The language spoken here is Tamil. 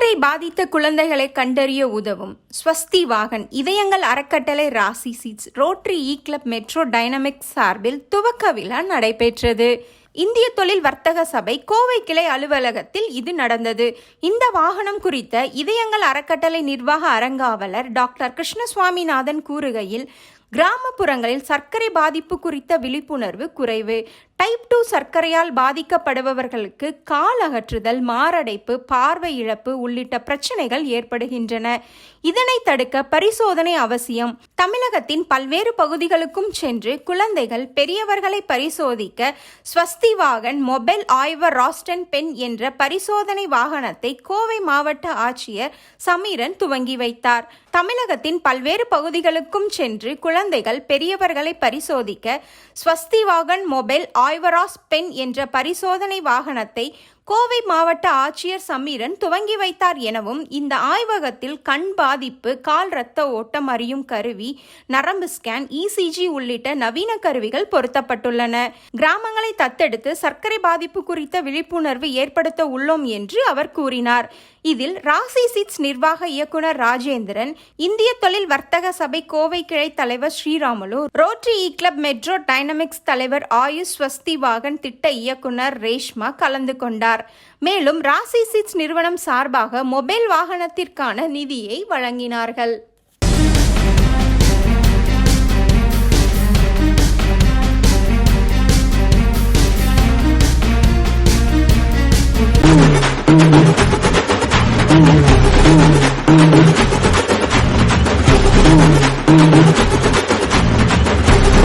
பாதித்த குழந்தைகளை கண்டறிய உதவும். ஸ்வஸ்தி வாகன் இதயங்கள் அறக்கட்டளை Rasi seeds rotary E club metro dynamics சார்பில் துவக்க விழா நடைபெற்றது. இந்திய தொழில் வர்த்தக சபை கோவை கிளை அலுவலகத்தில் இது நடந்தது. இந்த வாகனம் குறித்த இதயங்கள் அறக்கட்டளை நிர்வாக அரங்காவலர் டாக்டர் கிருஷ்ணசுவாமிநாதன் கூறுகையில் கிராமப்புறங்களில் சர்க்கரை பாதிப்பு குறித்த விழிப்புணர்வு குறைவு. டைப் டூ சர்க்கரையால் பாதிக்கப்படுபவர்களுக்கு கால் அகற்றுதல் மாரடைப்பு பார்வை இழப்பு உள்ளிட்ட பிரச்சனைகள் ஏற்படுகின்றன. இதனை தடுக்க பரிசோதனை அவசியம். தமிழகத்தின் பல்வேறு பகுதிகளுக்கும் சென்று குழந்தைகள் பெரியவர்களை பரிசோதிக்க ஸ்வஸ்தி வாகன் மொபைல் ஆய்வர் ராஸ்டன் பென் என்ற பரிசோதனை வாகனத்தை கோவை மாவட்ட ஆட்சியர் சமீரன் துவங்கி வைத்தார். தமிழகத்தின் பல்வேறு பகுதிகளுக்கும் சென்று குழந்தைகள் பெரியவர்களை பரிசோதிக்க ஸ்வஸ்தி வாகன் மொபைல் ஆய்வராஸ் பென் என்ற பரிசோதனை வாகனத்தை கோவை மாவட்ட ஆட்சியர் சமீரன் துவங்கி வைத்தார் எனவும் இந்த ஆய்வகத்தில் கண் பாதிப்பு கால் இரத்த ஓட்டம் அறியும் கருவி நரம்பு ஸ்கேன் இசிஜி உள்ளிட்ட நவீன கருவிகள் பொருத்தப்பட்டுள்ளன. கிராமங்களை தத்தெடுத்து சர்க்கரை பாதிப்பு குறித்த விழிப்புணர்வு ஏற்படுத்த உள்ளோம் என்று அவர் கூறினார். இதில் ராசி சிட்ஸ் நிர்வாக இயக்குனர் ராஜேந்திரன் இந்திய தொழில் வர்த்தக சபை கோவை கிளை தலைவர் Sriramulu rotary E club metro dynamics தலைவர் ஆயுஷ் ஸ்வஸ்தி வாகன் திட்ட இயக்குனர் ரேஷ்மா கலந்து கொண்டார். மேலும் ராசி சிட்ஸ் நிறுவனம் சார்பாக மொபைல் வாகனத்திற்கான நிதியை வழங்கினார்கள்.